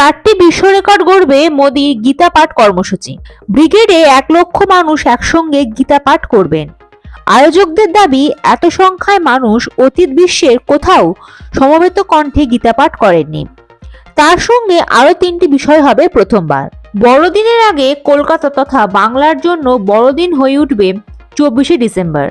চারটি বিশ্ব রেকর্ড গড়বে মোদির গীতা পাঠ কর্মসূচি। ব্রিগেডে এক লক্ষ মানুষ একসঙ্গে গীতা পাঠ করবেন। আয়োজকদের দাবি, এত সংখ্যায় মানুষ অতীত বিশ্বের কোথাও সমবেত কণ্ঠে গীতা পাঠ করেননি। তার সঙ্গে আরও তিনটি বিষয় হবে প্রথমবার। বড়দিনের আগে কলকাতা তথা বাংলার জন্য বড়দিন হয়ে উঠবে চব্বিশে ডিসেম্বর।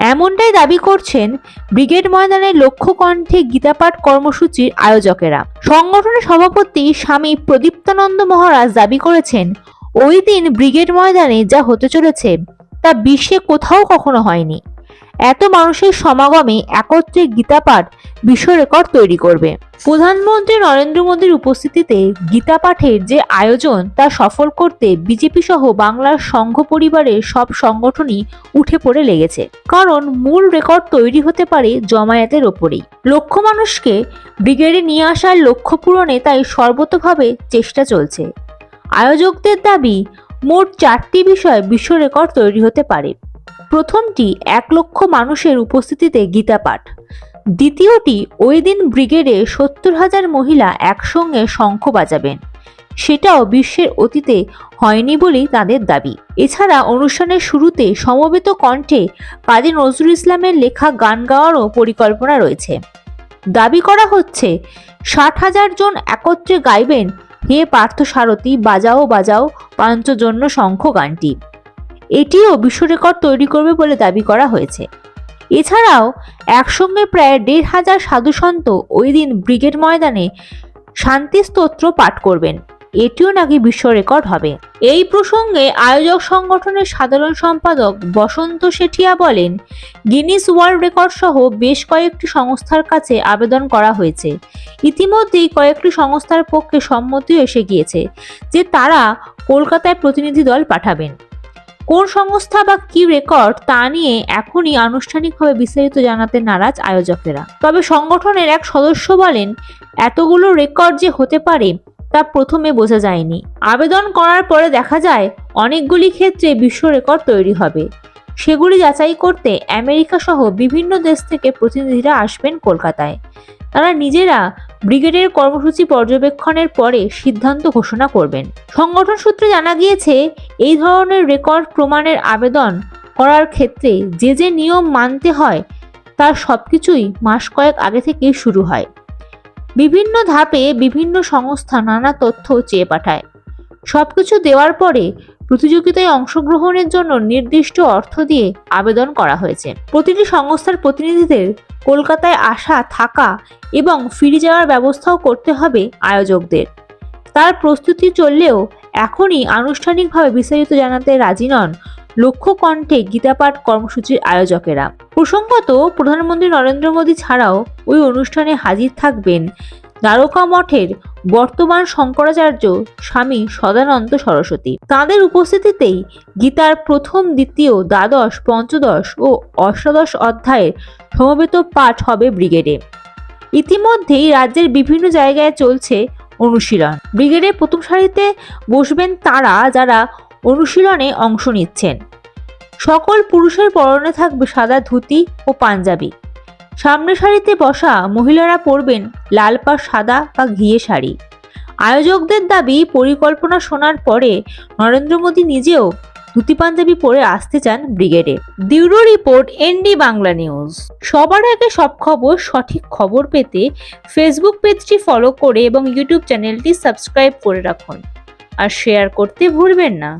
এমনটাই দাবি করছেন ব্রিগেড ময়দানের লক্ষ্য কণ্ঠে গীতাপাঠ কর্মসূচির আয়োজকেরা। সংগঠনের সভাপতি স্বামী প্রদীপ্তানন্দ মহারাজ দাবি করেছেন, ওই দিন ব্রিগেড ময়দানে যা হতে চলেছে, তা বিশ্বে কোথাও কখনো হয়নি। এত মানুষের সমাগমে একত্রে গীতাপাঠ বিশ্ব রেকর্ড তৈরি করবে। প্রধানমন্ত্রী নরেন্দ্র মোদীর উপস্থিতিতে গীতা পাঠের যে আয়োজন, তা সফল করতে বিজেপি সহ বাংলার সংঘ পরিবারের সব সংগঠনই উঠে পড়ে লেগেছে। কারণ মূল রেকর্ড তৈরি হতে পারে জমায়েতের ওপরেই। লক্ষ মানুষকে ব্রিগেডে নিয়ে আসার লক্ষ্য পূরণে তাই সর্বতভাবে চেষ্টা চলছে। আয়োজকদের দাবি, মোট চারটি বিষয় বিশ্ব রেকর্ড তৈরি হতে পারে। প্রথমটি এক লক্ষ মানুষের উপস্থিতিতে গীতা পাঠ দ্বিতীয়টি, ওই দিন ব্রিগেডে সত্তর হাজার মহিলা একসঙ্গে শঙ্খ বাজাবেন। সেটাও বিশ্বের অতীতে হয়নি বলেই তাদের দাবি। এছাড়া অনুষ্ঠানের শুরুতে সমবেত কণ্ঠে কাজী নজরুল ইসলামের লেখা গান গাওয়ারও পরিকল্পনা রয়েছে। দাবি করা হচ্ছে, ষাট হাজার জন একত্রে গাইবেন, হে পার্থ সারথী বাজাও বাজাও, পাঞ্চজন্য শঙ্খ গানটি। এটিও বিশ্ব রেকর্ড তৈরি করবে বলে দাবি করা হয়েছে। এছাড়াও, একসঙ্গে প্রায় দেড় হাজার সাধুসন্ত ওই দিন ব্রিগেড ময়দানে শান্তি স্তোত্র পাঠ করবেন। এটিও নাকি বিশ্ব রেকর্ড হবে। এই প্রসঙ্গে আয়োজক সংগঠনের সাধারণ সম্পাদক বসন্ত শেঠিয়া বলেন, গিনিস ওয়ার্ল্ড রেকর্ড সহ বেশ কয়েকটি সংস্থার কাছে আবেদন করা হয়েছে। ইতিমধ্যেই কয়েকটি সংস্থার পক্ষে সম্মতিও এসে গিয়েছে যে তারা কলকাতায় প্রতিনিধি দল পাঠাবেন। কোন সংস্থা বা কি রেকর্ড তা নিয়ে এখনই আনুষ্ঠানিকভাবে বিস্তারিত জানাতে নারাজ আয়োজকেরা। তবে সংগঠনের এক সদস্য বলেন, এতগুলো রেকর্ড যে হতে পারে তা প্রথমে বোঝা যায়নি। আবেদন করার পরে দেখা যায়, অনেকগুলি ক্ষেত্রে বিশ্ব রেকর্ড তৈরি হবে। সেগুলি যাচাই করতে আমেরিকা সহ বিভিন্ন দেশ থেকে প্রতিনিধিরা আসবেন কলকাতায়। তারা নিজেরা ব্রিগেডের কর্মসূচি পর্যবেক্ষণের পরে সিদ্ধান্ত ঘোষণা করবেন। সংগঠন সূত্রে জানা গিয়েছে, এই ধরনের রেকর্ড প্রমাণের আবেদন করার ক্ষেত্রে যে যে নিয়ম মানতে হয়, তার সবকিছুই মাস কয়েক আগে থেকেই শুরু হয়। বিভিন্ন ধাপে বিভিন্ন সংস্থা নানা তথ্য চেয়ে পাঠায়। সবকিছু দেওয়ার পরে প্রতিযোগিতায় অংশগ্রহণের জন্য নির্দিষ্ট অর্থ দিয়ে আবেদন করা হয়েছে। প্রতিটি সংস্থার প্রতিনিধিদের কলকাতায় আসা, থাকা এবং ফিরে যাওয়ার ব্যবস্থাও করতে হবে আয়োজকদের। তার প্রস্তুতি চললেও এখনই আনুষ্ঠানিকভাবে বিস্তারিত জানাতে রাজি নন লক্ষ্য কণ্ঠে গীতাপাঠ কর্মসূচির আয়োজকেরা। প্রসঙ্গত, প্রধানমন্ত্রী নরেন্দ্র মোদী ছাড়াও ওই অনুষ্ঠানে হাজির থাকবেন দ্বারকা মঠের বর্তমান শঙ্করাচার্য স্বামী সদানন্দ সরস্বতী। তাদের উপস্থিতিতেই গীতার প্রথম, দ্বিতীয়, দ্বাদশ, পঞ্চদশ ও অষ্টাদশ অধ্যায়ের সমবেত পাঠ হবে ব্রিগেডে। ইতিমধ্যেই রাজ্যের বিভিন্ন জায়গায় চলছে অনুশীলন। ব্রিগেডের প্রথম সারিতে বসবেন তারা যারা অনুশীলনে অংশ নিচ্ছেন। সকল পুরুষের পরনে থাকবে সাদা ধুতি ও পাঞ্জাবি। সামনের সারিতে বসা মহিলারা পরবেন লাল পা সাদা বা ঘিয়ে শাড়ি। আয়োজকদের দাবি, পরিকল্পনা শোনার পরে নরেন্দ্র মোদী নিজেও ধুতি পাঞ্জাবি পরে আসতে চান ব্রিগেডে। Bureau report ND Bangla news. সবার আগে সব খবর, সঠিক খবর পেতে ফেসবুক পেজটি ফলো করে এবং ইউটিউব চ্যানেলটি সাবস্ক্রাইব করে রাখুন। আর শেয়ার করতে ভুলবেন না।